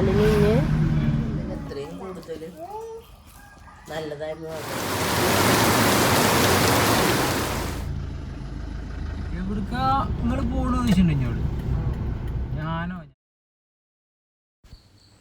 ഇനി എത്രയും കൂടുതൽ ഞാനോ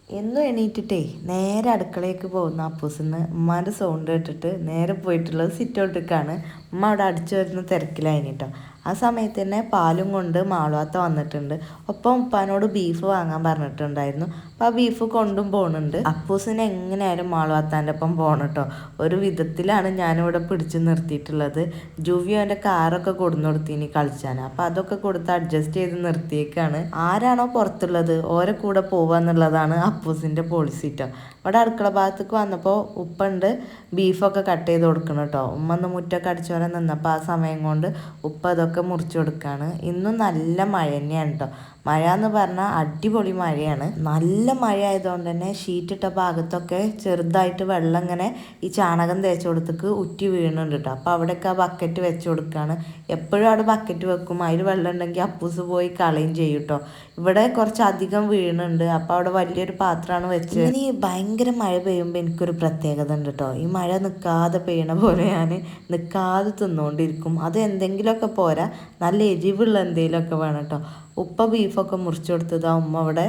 എന്നും എണീറ്റിട്ടേ നേരെ അടുക്കളയ്ക്ക് പോകുന്ന അപ്പൂസിന്ന് ഉമ്മാന്റെ സൗണ്ട് കേട്ടിട്ട് നേരെ പോയിട്ടുള്ളത് സിറ്റ് ഔട്ടിക്കാണ് ഉമ്മ അവിടെ അടിച്ചു വരുന്ന തിരക്കിലായിട്ടോ കേട്ടോ ആ സമയത്ത് തന്നെ പാലും കൊണ്ട് മാളുവാത്ത വന്നിട്ടുണ്ട്. ഒപ്പം ഉപ്പാനോട് ബീഫ് വാങ്ങാൻ പറഞ്ഞിട്ടുണ്ടായിരുന്നു. അപ്പം ആ ബീഫ് കൊണ്ടും പോകുന്നുണ്ട് അപ്പൂസിന് എങ്ങനെയായാലും മാളുവാത്താന്റെ ഒപ്പം പോകണം കേട്ടോ ഒരു വിധത്തിലാണ് ഞാനിവിടെ പിടിച്ചു നിർത്തിയിട്ടുള്ളത്. ജുവിയോ എന്റെ കാറൊക്കെ കൊടുന്നു കൊടുത്തിനി കളിച്ചാൻ അപ്പം അതൊക്കെ കൊടുത്ത് അഡ്ജസ്റ്റ് ചെയ്ത് നിർത്തിയേക്കാണ്. ആരാണോ പുറത്തുള്ളത്? ഓരെ കൂടെ പോവാന്നുള്ളതാണ് അപ്പൂസിന്റെ പോളിസി കേട്ടോ ഇവിടെ അടുക്കള ഭാഗത്തേക്ക് വന്നപ്പോൾ ഉപ്പുണ്ട്. ബീഫൊക്കെ കട്ട് ചെയ്ത് കൊടുക്കണം കേട്ടോ ഉമ്മ ഒന്ന് മുറ്റൊക്കെ അടിച്ചു വരാൻ നിന്നപ്പോൾ ആ സമയം കൊണ്ട് ഉപ്പ അതൊക്കെ മുറിച്ച് കൊടുക്കുകയാണ് ഇന്നും നല്ല മഴ തന്നെയാണ് കേട്ടോ മഴ എന്ന് പറഞ്ഞാൽ അടിപൊളി മഴയാണ്. നല്ല മഴ ആയതുകൊണ്ട് തന്നെ ഷീറ്റിട്ട ഭാഗത്തൊക്കെ ചെറുതായിട്ട് വെള്ളം ഇങ്ങനെ ഈ ചാണകം തേച്ച് കൊടുത്തേക്ക് ഉറ്റി വീണുണ്ട് കേട്ടോ അപ്പോൾ അവിടെയൊക്കെ ആ ബക്കറ്റ് വെച്ച് കൊടുക്കുകയാണ് എപ്പോഴും അവിടെ ബക്കറ്റ് വെക്കും. അതിൽ വെള്ളം ഉണ്ടെങ്കിൽ അപ്പൂസ് പോയി കളയും ചെയ്യും കേട്ടോ ഇവിടെ കുറച്ച് അധികം വീണുണ്ട്. അപ്പോൾ അവിടെ വലിയൊരു പാത്രമാണ് വെച്ച് ഇനി ഭയങ്കര മഴ പെയ്യുമ്പോൾ എനിക്കൊരു പ്രത്യേകത ഉണ്ട് കേട്ടോ ഈ മഴ നിൽക്കാതെ പെയ്യണ പോലെ ഞാൻ നിൽക്കാതെ തിന്നുകൊണ്ടിരിക്കും അത് എന്തെങ്കിലുമൊക്കെ പോരാ. നല്ല എരിവുള്ള എന്തെങ്കിലുമൊക്കെ വേണം കേട്ടോ ഉപ്പ ബീഫൊക്കെ മുറിച്ച് കൊടുത്തത് ഉമ്മ അവിടെ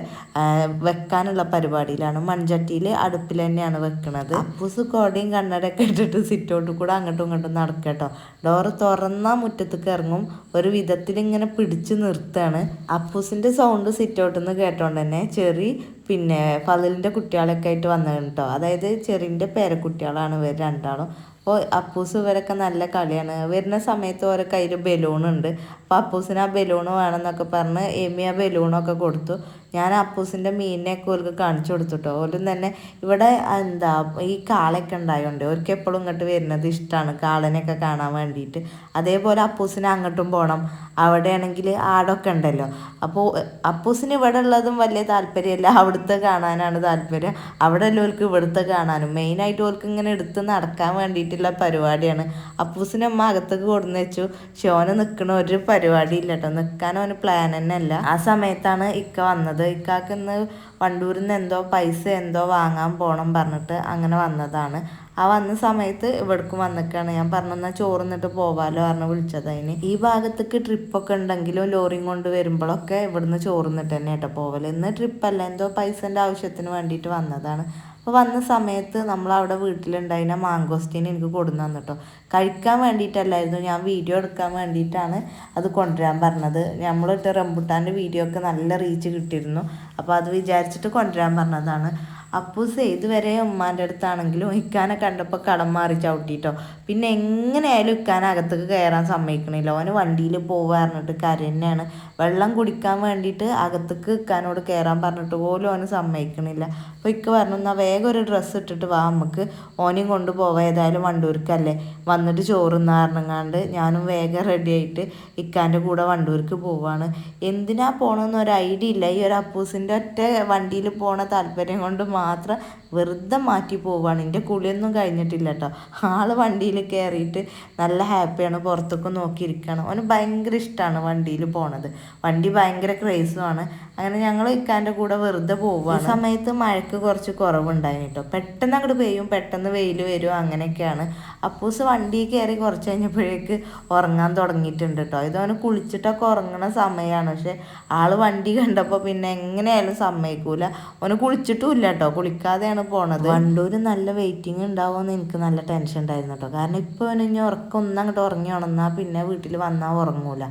വെക്കാനുള്ള പരിപാടിയിലാണ്. മൺചട്ടിയിൽ അടുപ്പിൽ തന്നെയാണ് വെക്കണത്. അപ്പൂസ് കോടയും കണ്ണടയൊക്കെ ഇട്ടിട്ട് സിറ്റോട്ട് കൂടെ അങ്ങോട്ടും ഇങ്ങോട്ടും നടക്കട്ടോ ഡോറ് തുറന്നാൽ മുറ്റത്തേക്ക് ഇറങ്ങും. ഒരു വിധത്തിൽ ഇങ്ങനെ പിടിച്ചു നിർത്തുകയാണ്. അപ്പൂസിന്റെ സൗണ്ട് സിറ്റൗട്ടിൽ നിന്ന് കേട്ടോണ്ട് തന്നെ ചെറി പിന്നെ ഫലിന്റെ കുട്ടികളൊക്കെ ആയിട്ട് വന്നു കേട്ടോ അതായത് ചെറിന്റെ പേരക്കുട്ടികളാണ് ഇവർ രണ്ടാളും. അപ്പോൾ അപ്പൂസ് ഇവരൊക്കെ നല്ല കളിയാണ്. വരുന്ന സമയത്ത് ഓരോ കയ്യിൽ ബലൂണുണ്ട്. അപ്പോൾ അപ്പൂസിന് ആ ബലൂൺ വേണമെന്നൊക്കെ പറഞ്ഞ് എമി ആ ബലൂണൊക്കെ കൊടുത്തു. ഞാൻ അപ്പൂസിന്റെ മീനിനെയൊക്കെ ഓർക്ക് കാണിച്ചു കൊടുത്തു കേട്ടോ ഓലും തന്നെ ഇവിടെ എന്താ ഈ കാളയൊക്കെ ഉണ്ടായതുകൊണ്ട് ഓർക്ക് എപ്പോഴും ഇങ്ങോട്ട് വരുന്നത് ഇഷ്ടമാണ് കാളനെയൊക്കെ കാണാൻ വേണ്ടിയിട്ട് അതേപോലെ അപ്പൂസിന് അങ്ങോട്ടും പോകണം അവിടെയാണെങ്കിൽ ആടൊക്കെ ഉണ്ടല്ലോ. അപ്പോൾ അപ്പൂസിന് ഇവിടെ ഉള്ളതും വലിയ താല്പര്യമല്ല. അവിടുത്തെ കാണാനാണ് താല്പര്യം. അവിടെ ഉള്ളവർക്ക് ഇവിടുത്തെ കാണാനും. മെയിനായിട്ട് ഓർക്ക് ഇങ്ങനെ എടുത്ത് നടക്കാൻ വേണ്ടിയിട്ടുള്ള പരിപാടിയാണ്. അപ്പൂസിനെ അമ്മ അകത്തേക്ക് കൊടുന്ന് വെച്ചു. ഷോന് നിൽക്കണ ഒരു പരിപാടി ഇല്ല കേട്ടോ. നിൽക്കാൻ അവന് പ്ലാൻ തന്നെ അല്ല ആ സമയത്താണ് ഇക്ക വന്നത്. ഇക്കാക്ക് ഇന്ന് വണ്ടൂരിൽ നിന്ന് എന്തോ പൈസ എന്തോ വാങ്ങാൻ പോകണം പറഞ്ഞിട്ട് അങ്ങനെ വന്നതാണ്. ആ വന്ന സമയത്ത് ഇവിടേക്കും വന്നിക്കാണ്. ഞാൻ പറഞ്ഞു എന്നാൽ ചോറുന്നിട്ട് പോവാലോ പറഞ്ഞ് വിളിച്ചത് അതിന്. ഈ ഭാഗത്തേക്ക് ട്രിപ്പൊക്കെ ഉണ്ടെങ്കിലും ലോറിയും കൊണ്ട് വരുമ്പോഴൊക്കെ ഇവിടുന്ന് ചോറുന്നിട്ട് തന്നെ കേട്ടോ പോവൽ. ഇന്ന് ട്രിപ്പല്ല എന്തോ പൈസന്റെ ആവശ്യത്തിന് വേണ്ടിയിട്ട് വന്നതാണ്. അപ്പോൾ വന്ന സമയത്ത് നമ്മൾ അവിടെ വീട്ടിലുണ്ടായിരുന്ന മാങ്കോസ്റ്റീൻ എനിക്ക് കൊടുന്നു തന്നിട്ടോ കഴിക്കാൻ വേണ്ടിയിട്ടല്ലായിരുന്നു ഞാൻ വീഡിയോ എടുക്കാൻ വേണ്ടിയിട്ടാണ് അത് കൊണ്ടുവരാൻ പറഞ്ഞത്. നമ്മളിട്ട് റംബുട്ടാന്റെ വീഡിയോ ഒക്കെ നല്ല റീച്ച് കിട്ടിയിരുന്നു. അപ്പോൾ അത് വിചാരിച്ചിട്ട് കൊണ്ടുവരാൻ പറഞ്ഞതാണ്. അപ്പൂസ് ഇതുവരെ ഉമ്മാന്റെ അടുത്താണെങ്കിലും ഇക്കാനെ കണ്ടപ്പോൾ കടം മാറി ചവിട്ടിട്ടോ. പിന്നെ എങ്ങനെയായാലും ഇക്കാൻ അകത്തേക്ക് കയറാൻ സമ്മതിക്കണില്ല. ഓന് വണ്ടിയിൽ പോവുക പറഞ്ഞിട്ട് കരന്നെയാണ് വെള്ളം കുടിക്കാൻ വേണ്ടിയിട്ട് അകത്തേക്ക് ഇക്കാനോട് കയറാൻ പറഞ്ഞിട്ട് പോലും ഓന് സമ്മതിക്കണില്ല. അപ്പോൾ ഇക്ക പറഞ്ഞു എന്നാൽ വേഗം ഒരു ഡ്രസ്സ് ഇട്ടിട്ട് വാ നമുക്ക് ഓനെയും കൊണ്ട് പോവാം. ഏതായാലും വണ്ടൂർക്കല്ലേ. വന്നിട്ട് ചോറുന്ന കാരണങ്ങാണ്ട് ഞാനും വേഗം റെഡി ആയിട്ട് ഇക്കാന്റെ കൂടെ വണ്ടൂർക്ക് പോവാണ്. എന്തിനാ പോകണമെന്ന് ഒരു ഐഡിയ ഇല്ല. ഈ ഒരു അപ്പൂസിന്റെ ഒറ്റ വണ്ടിയിൽ പോണ താല്പര്യം കൊണ്ട് മാത്രം വെറുതെ മാറ്റി പോവാണ്. എന്റെ കുളിയൊന്നും കഴിഞ്ഞിട്ടില്ല കേട്ടോ ആൾ വണ്ടിയിൽ കയറിയിട്ട് നല്ല ഹാപ്പിയാണ്. പുറത്തൊക്കെ നോക്കിയിരിക്കുകയാണ് അവന് ഭയങ്കര ഇഷ്ടമാണ് വണ്ടിയിൽ പോണത്. വണ്ടി ഭയങ്കര ക്രേസുമാണ് അങ്ങനെ ഞങ്ങൾ ഇക്കാന്റെ കൂടെ വെറുതെ പോവുകയാണ് സമയത്ത് മഴയ്ക്ക് കുറച്ച് കുറവുണ്ടായി കേട്ടോ പെട്ടെന്ന് അങ്ങോട്ട് പെയ്യും. പെട്ടെന്ന് വെയിൽ വരും. അങ്ങനെയൊക്കെയാണ്. അപ്പൂസ് വണ്ടി കയറി കുറച്ച് കഴിഞ്ഞപ്പോഴേക്ക് ഉറങ്ങാൻ തുടങ്ങിയിട്ടുണ്ട് കേട്ടോ ഇത് അവന് കുളിച്ചിട്ടൊക്കെ ഉറങ്ങണ സമയമാണ് പക്ഷെ ആൾ വണ്ടി കണ്ടപ്പോൾ പിന്നെ എങ്ങനെയായാലും സമ്മതിക്കൂല. അവന് കുളിച്ചിട്ടും ഇല്ല കേട്ടോ കുളിക്കാതെയാണ് പോണത്. വണ്ടൂര് നല്ല വെയിറ്റിംഗ് ഉണ്ടാവുമെന്ന് എനിക്ക് നല്ല ടെൻഷൻ ഉണ്ടായിരുന്നു കേട്ടോ കാരണം ഇപ്പോൾ ഇനി ഉറക്കം ഒന്നും അങ്ങോട്ട് ഉറങ്ങി ഉണന്നാൽ പിന്നെ വീട്ടിൽ വന്നാൽ ഉറങ്ങൂല.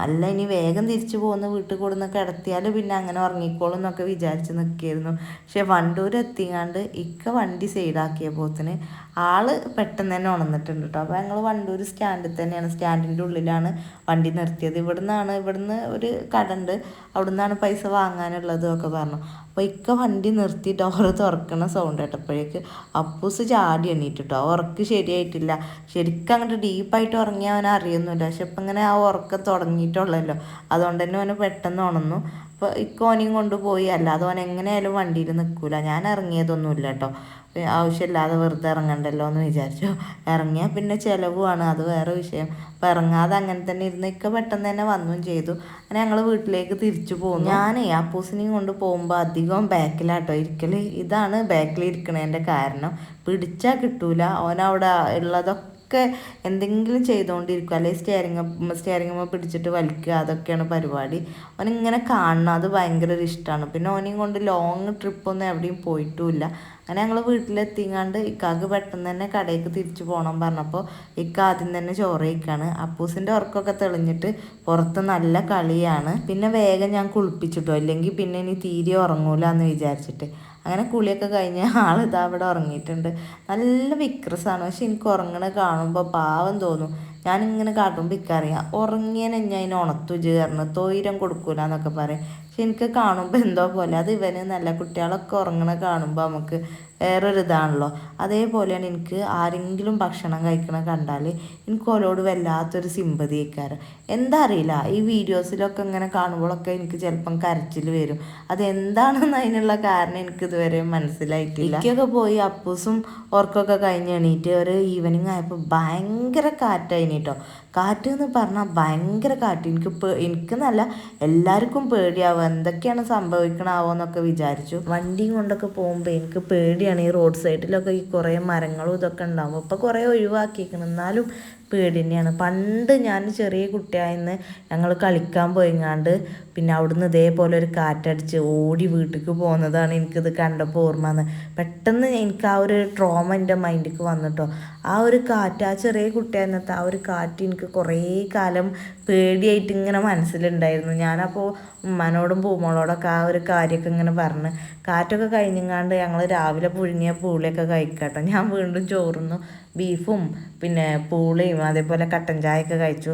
അല്ല ഇനി വേഗം തിരിച്ചു പോകുന്ന വീട്ടിൽ കൂടുന്ന കിടത്തിയാൽ പിന്നെ അങ്ങനെ ഉറങ്ങിക്കോളും എന്നൊക്കെ വിചാരിച്ച് നിൽക്കായിരുന്നു പക്ഷെ വണ്ടൂർ എത്തിങ്ങാണ്ട് ഇക്ക വണ്ടി സൈഡാക്കിയപ്പോത്തിന് ആൾ പെട്ടെന്ന് തന്നെ ഉണർന്നിട്ടുണ്ട് കേട്ടോ അപ്പോൾ ഞങ്ങൾ വണ്ടൂർ സ്റ്റാൻഡിൽ തന്നെയാണ്. സ്റ്റാൻഡിന്റെ ഉള്ളിലാണ് വണ്ടി നിർത്തിയത്. ഇവിടുന്നാണ് ഇവിടുന്ന് ഒരു കടണ്ട്. അവിടുന്നാണ് പൈസ വാങ്ങാനുള്ളതും ഒക്കെ പറഞ്ഞു. അപ്പോൾ ഇക്ക വണ്ടി നിർത്തി ഡോർ തുറക്കുന്ന സൗണ്ട് കേട്ടപ്പോഴേക്ക് അപ്പൂസ് ചാടി എണ്ണീറ്റ് കേട്ടോ ഉറക്ക് ശരിയായിട്ടില്ല. ശരിക്കും അങ്ങോട്ട് ഡീപ്പായിട്ട് ഉറങ്ങിയാൽ അവനെ അറിയുന്നില്ല പക്ഷെ ഇപ്പം ഇങ്ങനെ ആ ഉറക്കം തുടങ്ങിയിട്ടുള്ളല്ലോ. അതുകൊണ്ട് തന്നെ അവന് പെട്ടെന്ന് ഉണർന്നു. അപ്പോൾ ഇക്കോനെയും കൊണ്ടുപോയി. അല്ലാതെ ഓൻ എങ്ങനെയായാലും വണ്ടിയിൽ നിൽക്കൂല ഞാൻ ഇറങ്ങിയതൊന്നുമില്ല കേട്ടോ ആവശ്യമില്ലാതെ വെറുതെ ഇറങ്ങണ്ടല്ലോ എന്ന് വിചാരിച്ചു. ഇറങ്ങിയാൽ പിന്നെ ചിലവുമാണ്. അത് വേറെ വിഷയം. അപ്പം ഇറങ്ങാതെ അങ്ങനെ തന്നെ ഇരുന്ന് ഇക്ക പെട്ടെന്ന് തന്നെ വന്നും ചെയ്തു. അങ്ങനെ ഞങ്ങൾ വീട്ടിലേക്ക് തിരിച്ചു പോകുന്നു ഞാനേ അപ്പൂസിനെയും കൊണ്ട് പോകുമ്പോൾ അധികം ബാക്കിലാട്ടോ ഇരിക്കൽ ഇതാണ് ബാക്കിൽ ഇരിക്കണതിന്റെ കാരണം. പിടിച്ചാൽ കിട്ടൂല. ഓനവിടെ ഉള്ളതൊക്കെ ഒക്കെ എന്തെങ്കിലും ചെയ്തുകൊണ്ടിരിക്കും അല്ലെങ്കിൽ സ്റ്റിയറിംഗ് സ്റ്റിയറിംഗ് പിടിച്ചിട്ട് വലിക്കുക അതൊക്കെയാണ് പരിപാടി. അവനിങ്ങനെ കാണണം. അത് ഭയങ്കര ഒരു ഇഷ്ടമാണ് പിന്നെ ഓനെയും കൊണ്ട് ലോങ് ട്രിപ്പൊന്നും എവിടെയും പോയിട്ടുമില്ല. അങ്ങനെ ഞങ്ങൾ വീട്ടിലെത്തിങ്ങാണ്ട് ഇക്കാക്ക് പെട്ടെന്ന് തന്നെ കടയിലേക്ക് തിരിച്ചു പോകണം പറഞ്ഞപ്പോൾ ഇക്ക ആദ്യം തന്നെ ചോറ് കഴിക്കാണ്. അപ്പൂസിന്റെ ഉറക്കമൊക്കെ തെളിഞ്ഞിട്ട് പുറത്ത് നല്ല കളിയാണ്. പിന്നെ വേഗം ഞാൻ കുളിപ്പിച്ചിട്ടോ? അല്ലെങ്കിൽ പിന്നെ ഇനി തീരെ ഉറങ്ങൂല എന്ന് വിചാരിച്ചിട്ട്. അങ്ങനെ കുളിയൊക്കെ കഴിഞ്ഞ് ആളിതാ അവിടെ ഉറങ്ങിയിട്ടുണ്ട്. നല്ല വിക്രസാണ്. പക്ഷെ എനിക്ക് ഉറങ്ങണ കാണുമ്പോൾ പാവം തോന്നും. ഞാനിങ്ങനെ കാട്ടുമ്പോൾ ഇക്കറിയാം ഉറങ്ങിയനെ ഞാൻ അതിന് ഉണത്തു ചേർന്ന് തൊയിരം കൊടുക്കൂല എന്നൊക്കെ പറയും. പക്ഷെ എനിക്ക് കാണുമ്പോൾ എന്തോ പോലെ. അത് ഇവന് നല്ല കുട്ടികളൊക്കെ ഉറങ്ങണ കാണുമ്പോൾ നമുക്ക് വേറൊരു ഇതാണല്ലോ അതേപോലെയാണ് എനിക്ക് ആരെങ്കിലും ഭക്ഷണം കഴിക്കണ കണ്ടാൽ എനിക്ക് ഓരോട് വല്ലാത്തൊരു സിമ്പതി ആയിക്കാറ് എന്താ അറിയില്ല ഈ വീഡിയോസിലൊക്കെ ഇങ്ങനെ കാണുമ്പോഴൊക്കെ എനിക്ക് ചിലപ്പം കരച്ചിൽ വരും. അതെന്താണെന്ന് അതിനുള്ള കാരണം എനിക്ക് ഇതുവരെ മനസ്സിലായിട്ടില്ല. എനിക്കൊക്കെ പോയി അപ്പൂസും ഓർക്കൊക്കെ കഴിഞ്ഞ് എണീറ്റ് ഒരു ഈവനിങ് ആയപ്പോൾ ഭയങ്കര കാറ്റായിനി കേട്ടോ കാറ്റ് എന്ന് പറഞ്ഞാൽ ഭയങ്കര കാറ്റ്. എനിക്ക് എനിക്ക് നല്ല എല്ലാവർക്കും പേടിയാവും. എന്തൊക്കെയാണ് സംഭവിക്കണാവോ എന്നൊക്കെ വിചാരിച്ചു. വണ്ടി കൊണ്ടൊക്കെ പോകുമ്പോൾ എനിക്ക് പേടിയാണ് ഈ റോഡ് സൈഡിലൊക്കെ ഈ കുറേ മരങ്ങളും ഇതൊക്കെ ഉണ്ടാകും ഇപ്പോൾ കുറേ ഒഴിവാക്കിയിരിക്കണം എന്നാലും പേടി തന്നെയാണ് പണ്ട് ഞാൻ ചെറിയ കുട്ടിയായിന്ന് ഞങ്ങൾ കളിക്കാൻ പോയിങ്ങാണ്ട് പിന്നെ അവിടുന്ന് ഇതേപോലെ ഒരു കാറ്റടിച്ച് ഓടി വീട്ടിലേക്ക് പോകുന്നതാണ് എനിക്കിത് കണ്ടപ്പോൾ ഓർമ്മ എന്ന് പെട്ടെന്ന് എനിക്ക് ആ ഒരു ട്രോമ എന്റെ മൈൻഡിലേക്ക് വന്നിട്ടോ. ആ ഒരു കാറ്റ് ആ ചെറിയ കുട്ടിയായിരുന്നത്തെ ആ ഒരു കാറ്റ് എനിക്ക് കുറേ കാലം പേടിയായിട്ട് ഇങ്ങനെ മനസ്സിലുണ്ടായിരുന്നു. ഞാനപ്പോൾ ഉമ്മനോടും പൂമോളോടൊക്കെ ആ ഒരു കാര്യമൊക്കെ ഇങ്ങനെ പറഞ്ഞ്. കാറ്റൊക്കെ കഴിഞ്ഞിങ്ങാണ്ട് ഞങ്ങൾ രാവിലെ പുഴുങ്ങിയ പൂളിയൊക്കെ കഴിക്കട്ടോ. ഞാൻ വീണ്ടും ചോറുന്നു. ബീഫും പിന്നെ പൂളിയും അതേപോലെ കട്ടൻ ചായയൊക്കെ കഴിച്ചു.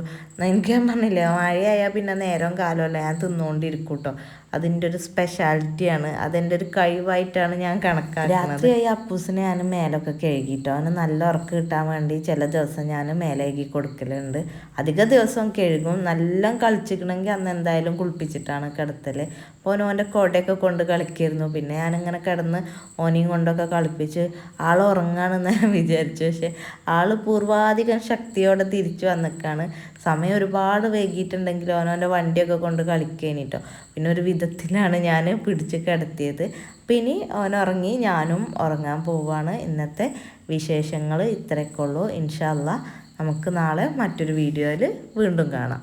എനിക്ക് ഞാൻ പറഞ്ഞില്ലേ മഴയായാൽ പിന്നെ നേരം കാലമല്ല ഞാൻ തിന്നുകൊണ്ടിരിക്കും കേട്ടോ അതിന്റെ ഒരു സ്പെഷ്യാലിറ്റിയാണ് അതെന്റെ ഒരു കഴിവായിട്ടാണ് ഞാൻ കണക്കാക്കുന്നത്. രാത്രിയായി അപ്പൂസിനെ ഞാൻ മേലൊക്കെ കഴുകിയിട്ടോ അവന് നല്ല ഉറക്കം കിട്ടാൻ വേണ്ടി ചില ദിവസം ഞാൻ മേലേകി കൊടുക്കലുണ്ട്. അധിക ദിവസം കഴുകും. നല്ല കളിച്ചിക്കണമെങ്കിൽ അന്ന് എന്തായാലും കുളിപ്പിച്ചിട്ടാണ് കിടത്തൽ അപ്പോൾ ഓന്റെ കൊടയൊക്കെ കൊണ്ട് കളിക്കായിരുന്നു. പിന്നെ ഞാനിങ്ങനെ കിടന്ന് ഓനെയും കൊണ്ടൊക്കെ കളിപ്പിച്ച് ആൾ ഉറങ്ങാണെന്ന് ഞാൻ വിചാരിച്ചു. പക്ഷേ ആൾ പൂർവാധികം ശക്തിയോടെ തിരിച്ചു വന്നിക്കാണ്. സമയം ഒരുപാട് വൈകിയിട്ടുണ്ടെങ്കിലും ഓനോന്റെ വണ്ടിയൊക്കെ കൊണ്ട് കളിക്കേനിട്ടോ പിന്നെ ഒരു വിധത്തിലാണ് ഞാൻ പിടിച്ച് കിടത്തിയത്. അപ്പം ഇനി ഉറങ്ങി ഞാനും ഉറങ്ങാൻ പോവുകയാണ് ഇന്നത്തെ വിശേഷങ്ങൾ ഇത്രയൊക്കെ ഉള്ളൂ. ഇൻഷാല്ല നമുക്ക് നാളെ മറ്റൊരു വീഡിയോയിൽ വീണ്ടും കാണാം.